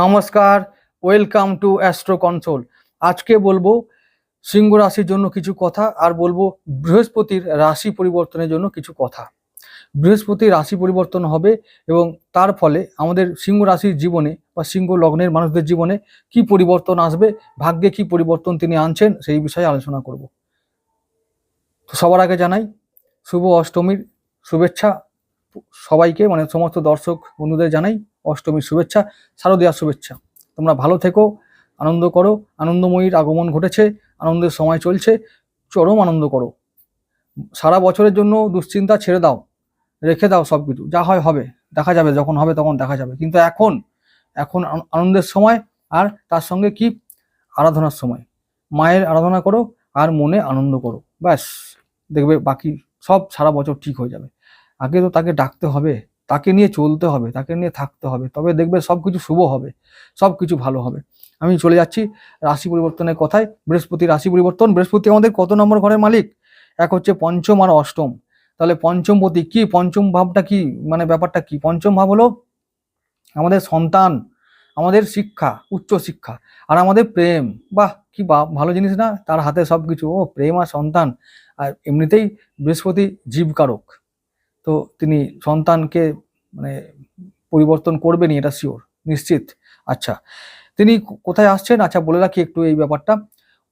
নমস্কার, welcome to astro console. আজকে বলব সিংহ রাশির জন্য কিছু কথা আর বলব বৃহস্পতির রাশি পরিবর্তনের জন্য কিছু কথা। বৃহস্পতি রাশি পরিবর্তন হবে এবং তার ফলে আমাদের সিংহ রাশির জীবনে বা সিংহ লগ্নের মানুষদের জীবনে কি পরিবর্তন আসবে, ভাগ্যে কি পরিবর্তন তিনি আনছেন সেই বিষয়ে আলোচনা করব। তো সবার আগে জানাই, শুভ অষ্টমীর শুভেচ্ছা সবাইকে মানে সমস্ত দর্শক বন্ধুদের জানাই। অষ্টমীর শুভেচ্ছা শারদীয়ার শুভেচ্ছা। তোমরা ভালো থেকো, আনন্দ করো, আনন্দময়ীর আগমন ঘটেছে, আনন্দের সময় চলছে, চরম আনন্দ করো। সারা বছরের জন্য দুশ্চিন্তা ছেড়ে দাও, রেখে দাও সব কিছু যা হয় হবে, দেখা যাবে, যখন হবে তখন দেখা যাবে। কিন্তু এখন এখন আনন্দের সময় আর তার সঙ্গে কি? আরাধনার সময়। মায়ের আরাধনা করো আর মনে আনন্দ করো, ব্যাস। দেখবে বাকি সব সারা বছর ঠিক হয়ে যাবে। আগে তো তাকে ডাকতে হবে তাকে নিয়ে চলতে হবে, তাকে নিয়ে থাকতে হবে। তবে দেখবে সব কিছু শুভ হবে সব কিছু ভালো হবে। আমি চলে যাচ্ছি রাশি পরিবর্তনের কথায়। বৃহস্পতি রাশি পরিবর্তন। বৃহস্পতি আমাদের কত নম্বর ঘরের মালিক? এক হচ্ছে পঞ্চম আর অষ্টম। তাহলে পঞ্চমপতি কি? পঞ্চম ভাবটা কি? মানে ব্যাপারটা কি? পঞ্চম ভাব হলো আমাদের সন্তান, আমাদের শিক্ষা, উচ্চ শিক্ষা, আর আমাদের প্রেম। বাহ, কি বা- ভালো জিনিস না? তার হাতে সব কিছু ও, প্রেম আর সন্তান। আর এমনিতেই বৃহস্পতি জীবকারক। তো তিনি সন্তানকে মানে পরিবর্তন করবেনই, এটা শিওর নিশ্চিত। আচ্ছা তিনি কোথায় আসছেন? আচ্ছা বলে রাখি একটু এই ব্যাপারটা।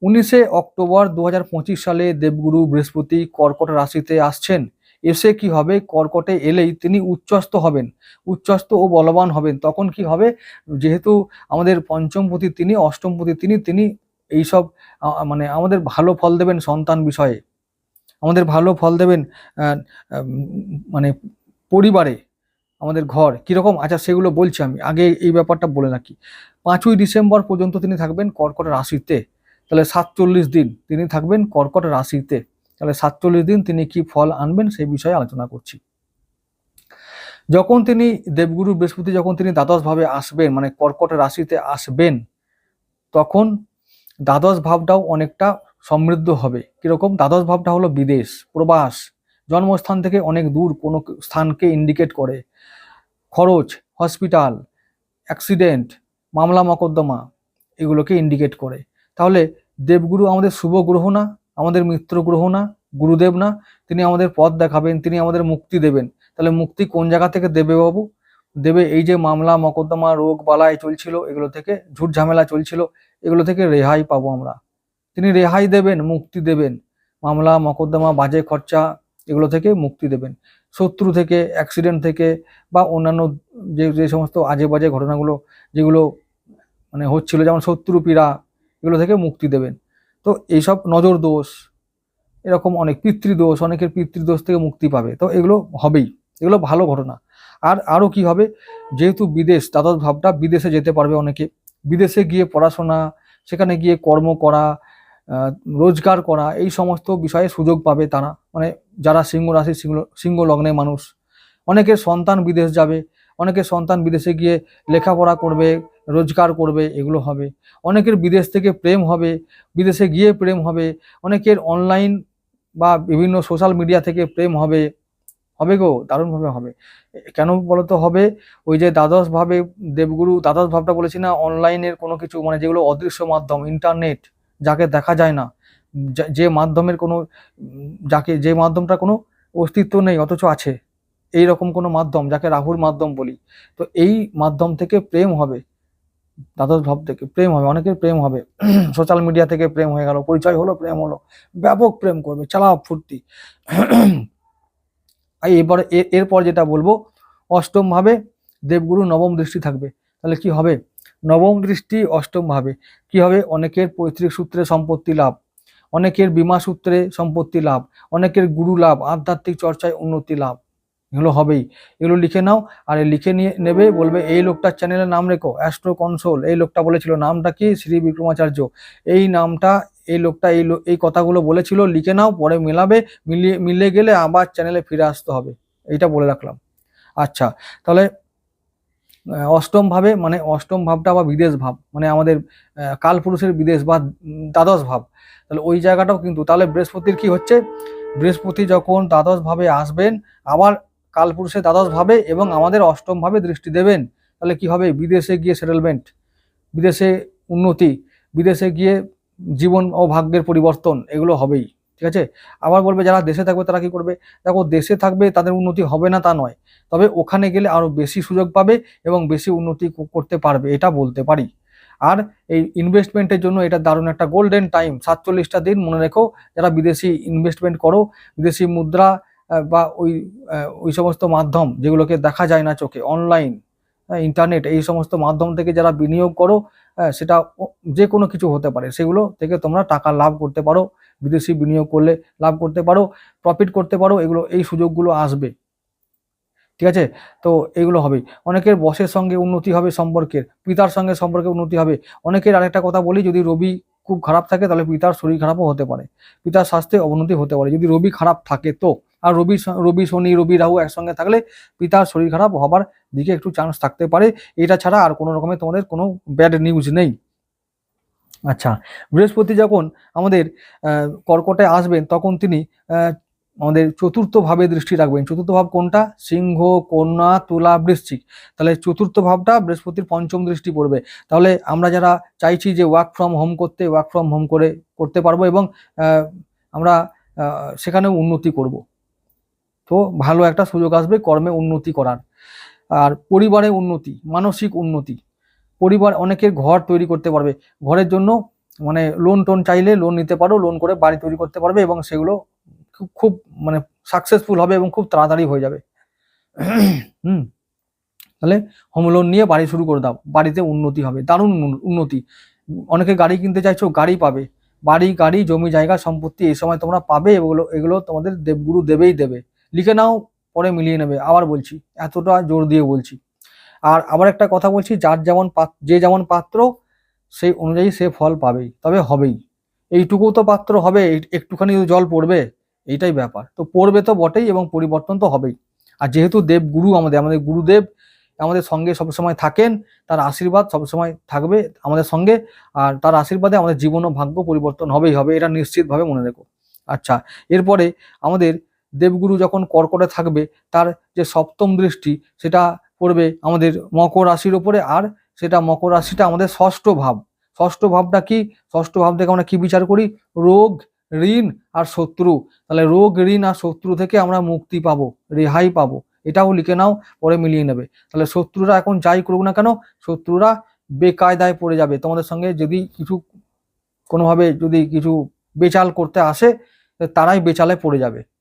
উনিশে অক্টোবর দু হাজার পঁচিশ সালে দেবগুরু বৃহস্পতি কর্কট রাশিতে আসছেন। এসে কি হবে? কর্কটে এলেই তিনি উচ্চস্থ হবেন। উচ্চস্ত ও বলবান হবেন। তখন কি হবে? যেহেতু আমাদের পঞ্চমপতি তিনি অষ্টমপতি তিনি তিনি এইসব মানে আমাদের ভালো ফল দেবেন সন্তান বিষয়ে। আমাদের ভালো ফল দেবেন মানে পরিবারে, আমাদের ঘর, কীরকম? আচ্ছা সেগুলো বলছি আমি। আগে এই ব্যাপারটা বলে রাখি। পাঁচই ডিসেম্বর পর্যন্ত তিনি থাকবেন কর্কট রাশিতে। তাহলে সাতচল্লিশ দিন তিনি থাকবেন কর্কট রাশিতে। তাহলে সাতচল্লিশ দিন তিনি কি ফল আনবেন সেই বিষয়ে আলোচনা করছি। যখন তিনি দেবগুরু বৃহস্পতি, যখন তিনি দ্বাদশ ভাবে আসবেন মানে কর্কট রাশিতে আসবেন, তখন দ্বাদশ ভাবটাও অনেকটা সমৃদ্ধ হবে। কীরকম? দ্বাদশ ভাবটা হলো বিদেশ, প্রবাস, জন্মস্থান থেকে অনেক দূর কোনো স্থানকে ইন্ডিকেট করে। খরচ হসপিটাল অ্যাক্সিডেন্ট মামলা মকদ্দমা, এগুলোকে ইন্ডিকেট করে। তাহলে দেবগুরু আমাদের শুভ গ্রহ না, আমাদের মিত্র গ্রহ না, গুরুদেব না, তিনি আমাদের পথ দেখাবেন, তিনি আমাদের মুক্তি দেবেন। তাহলে মুক্তি কোন জায়গা থেকে দেবে বাবু? দেবে এই যে মামলা, মকদ্দমা, রোগ, বালাই চলছিল, এগুলো থেকে, ঝুট ঝামেলা চলছিল, এগুলো থেকে রেহাই পাবো আমরা। তিনি রেহাই দেবেন, মুক্তি দেবেন। মামলা, মকদ্দমা, বাজে খরচা এগুলো থেকে মুক্তি দেবেন। শত্রু থেকে অ্যাক্সিডেন্ট থেকে বা অন্যান্য যে যে সমস্ত আজে বাজে ঘটনাগুলো যেগুলো মানে হচ্ছিল, যেমন শত্রু পীড়া এগুলো থেকে মুক্তি দেবেন। তো এইসব নজর দোষ, এরকম অনেক পিতৃদোষ, অনেকের পিতৃদোষ থেকে মুক্তি পাবে। তো এগুলো হবেই, এগুলো ভালো ঘটনা। আর আরও কি হবে, যেহেতু বিদেশ, দ্বাদশ ভাবটা বিদেশে যেতে পারবে অনেকে। বিদেশে গিয়ে পড়াশোনা, সেখানে গিয়ে কর্ম করা রোজগার করা, এই সমস্ত বিষয়ে সুযোগ পাবে তারা। মানে যারা সিংহ রাশি, সিংহ সিংহ লগ্নের মানুষ অনেকের সন্তান বিদেশ যাবে অনেকের সন্তান বিদেশে গিয়ে লেখাপড়া করবে, রোজগার করবে, এগুলো হবে। অনেকের বিদেশ থেকে প্রেম হবে, বিদেশে গিয়ে প্রেম হবে, অনেকের অনলাইন বা বিভিন্ন সোশ্যাল মিডিয়া থেকে প্রেম হবে। হবে গো, দারুণভাবে হবে। কেন বলতো হবে? ওই যে দ্বাদশ ভাবে দেবগুরু, দ্বাদশ ভাবটা বলেছি না অনলাইনের কোনো কিছু মানে যেগুলো অদৃশ্য মাধ্যম ইন্টারনেট যাকে দেখা যায় না, যে মাধ্যমের কোনো, যাকে, যে মাধ্যমটা কোনো অস্তিত্ব নেই অথচ আছে এই রকম কোনো মাধ্যম যাকে রাহুর মাধ্যম বলি, তো এই মাধ্যম থেকে প্রেম হবে, দ্বাদশ ভাব থেকে প্রেম হবে, অনেকের প্রেম হবে সোশ্যাল মিডিয়া থেকে প্রেম হয়ে গেল, পরিচয় হলো, প্রেম হলো, ব্যাপক প্রেম করবে চালা ফুর্তি আর এরপরে এ- এরপর যেটা বলব অষ্টমভাবে দেবগুরু নবম দৃষ্টি থাকবে, তাহলে কি হবে? নবম দৃষ্টি অষ্টম ভাবে। কি হবে? অনেকের পৈতৃক সূত্রে সম্পত্তি লাভ, অনেকের বিমা সূত্রে সম্পত্তি লাভ, অনেকের গুরু লাভ, আধ্যাত্মিক চর্চায় উন্নতি লাভ। এগুলো হবেই। এগুলো লিখে নাও, আর লিখে নিয়ে নেবে, বলবে, এই লোকটার চ্যানেলের নাম রেখো অ্যাস্ট্রো কনসোল এই লোকটা বলেছিল, নামটা কি? শ্রী বিক্রমাচার্য। এই নামটা, এই লোকটা, এই এই কথাগুলো বলেছিল, লিখে নাও, পরে মেলাবে, মিলিয়ে মিলে গেলে আবার চ্যানেলে ফিরে আসতে হবে। এইটা বলে রাখলাম। আচ্ছা তাহলে অষ্টম ভাবে মানে অষ্টম ভাবটা বা বিদেশ ভাব মানে আমাদের কালপুরুষের বিদেশ বা দ্বাদশ ভাব। তাহলে ওই জায়গাটাও কিন্তু, তাহলে বৃহস্পতির কি হচ্ছে? বৃহস্পতি যখন দ্বাদশ ভাবে আসবেন, আবার কালপুরুষের দ্বাদশ ভাবে এবং আমাদের অষ্টম ভাবে দৃষ্টি দেবেন, তাহলে কি হবে? বিদেশে গিয়ে সেটেলমেন্ট বিদেশে উন্নতি, বিদেশে গিয়ে জীবন ও ভাগ্যের পরিবর্তন, এগুলো হবেই। ঠিক আছে? আবার বলবে যারা দেশে থাকবে তারা কি করবে? দেখো, দেশে থাকবে তাদের উন্নতি হবে না তা নয়। তবে ওখানে গেলে আরও বেশি সুযোগ পাবে এবং বেশি উন্নতি করতে পারবে, এটা বলতে পারি। আর এই ইনভেস্টমেন্টের জন্য এটা দারুণ একটা গোল্ডেন টাইম সাতচল্লিশটা দিন মনে রেখো, যারা বিদেশি ইনভেস্টমেন্ট করো, বিদেশি মুদ্রা বা ওই ওই সমস্ত মাধ্যম যেগুলোকে দেখা যায় না চোখে অনলাইন ইন্টারনেট এই সমস্ত মাধ্যম থেকে যারা বিনিয়োগ করো সেটা যে কোনো কিছু হতে পারে। সেগুলো থেকে তোমরা টাকা লাভ করতে পারো, বিদেশি বিনিয়োগ করলে লাভ করতে পারো প্রফিট করতে পারো, এগুলো, এই সুযোগগুলো আসবে। ঠিক আছে? তো এগুলো হবে। অনেকের বসের সঙ্গে উন্নতি হবে সম্পর্কের, পিতার সঙ্গে সম্পর্কে উন্নতি হবে। অনেকের আরেকটা কথা বলি, যদি রবি খুব খারাপ থাকে, তাহলে পিতার শরীর খারাপও হতে পারে। পিতার স্বাস্থ্যে অবনতি হতে পারে। যদি রবি খারাপ থাকে তো? আর রবি রবি শনি, রবি রাহু একসঙ্গে থাকলে পিতার শরীর খারাপ হবার দিকে একটু চান্স থাকতে পারে। এটা ছাড়া আর কোনো রকমের তোমাদের কোনো ব্যাড নিউজ নেই। আচ্ছা বৃহস্পতি যখন আমাদের কর্কটে আসবেন, তখন তিনি আমাদের চতুর্থ ভাবে দৃষ্টি রাখবেন। চতুর্থ ভাব কোনটা? সিংহ, কন্যা, তুলা, বৃশ্চিক। তাহলে চতুর্থ ভাবটা বৃহস্পতির পঞ্চম দৃষ্টি পড়বে। তাহলে আমরা যারা চাইছি যে ওয়ার্ক ফ্রম হোম করতে ওয়ার্ক ফ্রম হোম করে, করতে পারব এবং আমরা সেখানেও উন্নতি করব। তো ভালো একটা সুযোগ আসবে কর্মে উন্নতি করার। আর পরিবারে উন্নতি, মানসিক উন্নতি। পরিবার অনেকের ঘর তৈরি করতে পারবে। ঘরের জন্য মানে লোন টোন চাইলে লোন নিতে পারো লোন করে বাড়ি তৈরি করতে পারবে এবং সেগুলো খুব মানে সাকসেসফুল হবে এবং খুব তাড়াতাড়ি হয়ে যাবে। হুম। তাহলে হোম লোন নিয়ে বাড়ি শুরু করে দাও। বাড়িতে উন্নতি হবে। দারুণ উন্নতি। অনেকে গাড়ি কিনতে চাইছো, গাড়ি পাবে। বাড়ি, গাড়ি, জমি, জায়গা, সম্পত্তি এই সময় তোমরা পাবে এগুলো এগুলো তোমাদের দেবগুরু দেবেই দেবে। লিখে নাও, পরে মিলিয়ে নেবে। আবার বলছি, এতটা জোর দিয়ে বলছি। আর আবার একটা কথা বলছি, যার যেমন যে যেমন পাত্র, সেই অনুযায়ী সে ফল পাবেই। তবে হবেই। এইটুকু তো পাত্র হবে একটুখানি জল পড়বে। এইটাই ব্যাপার। তো পড়বে তো বটেই এবং পরিবর্তন তো হবেই। আর যেহেতু দেব গুরু আমাদের আমাদের গুরুদেব আমাদের সঙ্গে সবসময় থাকেন, তার আশীর্বাদ সবসময় থাকবে আমাদের সঙ্গে, আর তার আশীর্বাদে আমাদের জীবন ও ভাগ্য পরিবর্তন হবেই হবে, এটা নিশ্চিতভাবে মনে রেখো। আচ্ছা এরপরে আমাদের দেবগুরু যখন কর্কটে থাকবে, তার যে সপ্তম দৃষ্টি, সেটা পড়বে আমাদের মকর রাশির ওপরে আর সেটা মকর রাশিটা আমাদের ষষ্ঠ ভাব। ষষ্ঠ ভাবটা কি? ষষ্ঠ ভাব থেকে আমরা কি বিচার করি? রোগ ঋণ আর শত্রু। তাহলে রোগ, ঋণ আর শত্রু থেকে আমরা মুক্তি পাবো, রেহাই পাবো। এটাও লিখে নাও, পরে মিলিয়ে নেবে। তাহলে শত্রুরা এখন যাই করুক না কেন, শত্রুরা বেকায়দায় পড়ে যাবে। তোমাদের সঙ্গে যদি কিছু, কোনোভাবে যদি কিছু বেচাল করতে আসে, তারাই বেচালে পড়ে যাবে।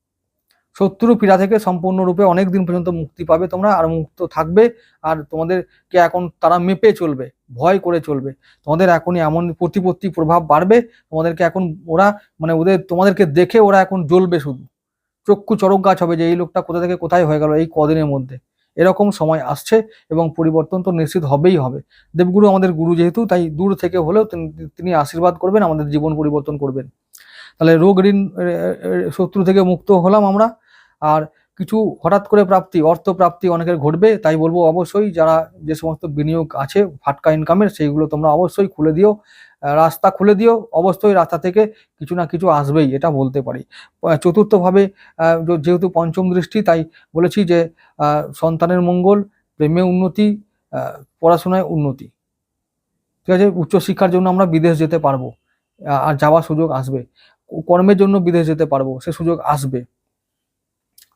শত্রু পীড়া থেকে সম্পূর্ণরূপে অনেক দিন পর্যন্ত মুক্তি পাবে তোমরা আর মুক্ত থাকবে আর তোমাদেরকে এখন তারা মেপে চলবে, ভয় করে চলবে। তোমাদের এখনই এমন প্রতিপত্তি প্রভাব বাড়বে, তোমাদেরকে এখন ওরা মানে ওদের তোমাদেরকে দেখে ওরা এখন জ্বলবে শুধু। চক্ষু চরক গাছ হবে যে এই লোকটা কোথা থেকে কোথায় হয়ে গেল এই কদিনের মধ্যে। এরকম সময় আসছে এবং পরিবর্তন তো নিশ্চিত হবেই হবে। দেবগুরু আমাদের গুরু যেহেতু, তাই দূর থেকে হলেও তিনি- আশীর্বাদ করবেন, আমাদের জীবন পরিবর্তন করবেন। তাহলে রোগ ঋণ শত্রু থেকে মুক্ত হলাম আমরা। আর কিছু হঠাৎ করে প্রাপ্তি অর্থ প্রাপ্তি অনেকের ঘটবে, তাই বলব অবশ্যই যারা যে সমস্ত বিনিয়োগ আছে, ফাটকা ইনকামের সেইগুলো তোমরা অবশ্যই খুলে দিও রাস্তা খুলে দিও, অবশ্যই রাস্তা থেকে কিছু না কিছু আসবেই, এটা বলতে পারি। চতুর্থভাবে যেহেতু পঞ্চম দৃষ্টি, তাই বলেছি যে সন্তানের মঙ্গল, প্রেমে উন্নতি পড়াশোনায় উন্নতি। ঠিক আছে? উচ্চশিক্ষার জন্য আমরা বিদেশ যেতে পারব আর যাওয়ার সুযোগ আসবে। কর্মের জন্য বিদেশ যেতে পারব, সে সুযোগ আসবে।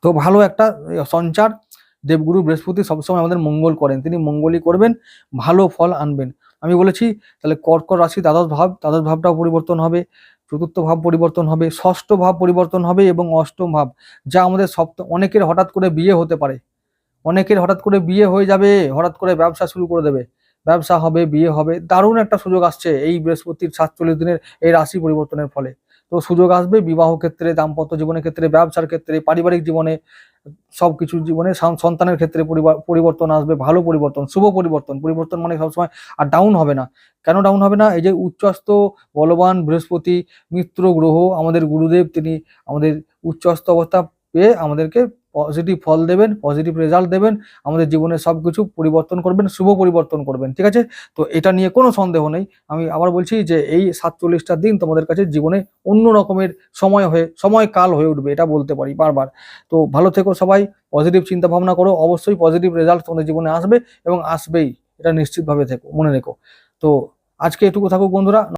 তো ভালো একটা সঞ্চার দেবগুরু বৃহস্পতি সবসময় আমাদের মঙ্গল করেন। তিনি মঙ্গলই করবেন, ভালো ফল আনবেন। আমি বলেছি, তাহলে কর্কট রাশি দ্বাদশ ভাব, দ্বাদশ ভাবটাও পরিবর্তন হবে, চতুর্থ ভাব পরিবর্তন হবে, ষষ্ঠ ভাব পরিবর্তন হবে এবং অষ্টম ভাব, যা আমাদের সপ্ত, অনেকের হঠাৎ করে বিয়ে হতে পারে। অনেকের হঠাৎ করে বিয়ে হয়ে যাবে, হঠাৎ করে ব্যবসা শুরু করে দেবে। ব্যবসা হবে, বিয়ে হবে, দারুণ একটা সুযোগ আসছে এই বৃহস্পতির সাতচল্লিশ দিনের এই রাশি পরিবর্তনের ফলে। তো সুযোগ আসবে বিবাহ ক্ষেত্রে, দাম্পত্য জীবনের ক্ষেত্রে, ব্যবসার ক্ষেত্রে, পারিবারিক জীবনে, সব কিছু জীবনে সন্তানের ক্ষেত্রে পরিবার- পরিবর্তন আসবে, ভালো পরিবর্তন, শুভ পরিবর্তন। পরিবর্তন মানে সবসময় আর ডাউন হবে না। কেন ডাউন হবে না? এই যে উচ্চস্থ, বলবান, বৃহস্পতি, মিত্র, গ্রহ, আমাদের গুরুদেব, তিনি আমাদের উচ্চস্থ অবস্থা পেয়ে আমাদেরকে পজিটিভ ফল দেবেন পজিটিভ রেজাল্ট দেবেন, আমাদের জীবনে সব কিছু পরিবর্তন করবেন, শুভ পরিবর্তন করবেন, ঠিক আছে? তো এটা নিয়ে কোনো সন্দেহ নেই। আমি আবার বলছি যে এই সাতচল্লিশটা দিন তোমাদের কাছে জীবনে অন্য রকমের সময় হয়ে সময়কাল হয়ে উঠবে, এটা বলতে পারি বারবার। তো ভালো থেকো সবাই পজিটিভ চিন্তা ভাবনা করো, অবশ্যই পজিটিভ রেজাল্ট তোমাদের জীবনে আসবে এবং আসবেই, এটা নিশ্চিতভাবে থেকো, মনে রেখো। তো আজকে এটুকু থাকুক বন্ধুরা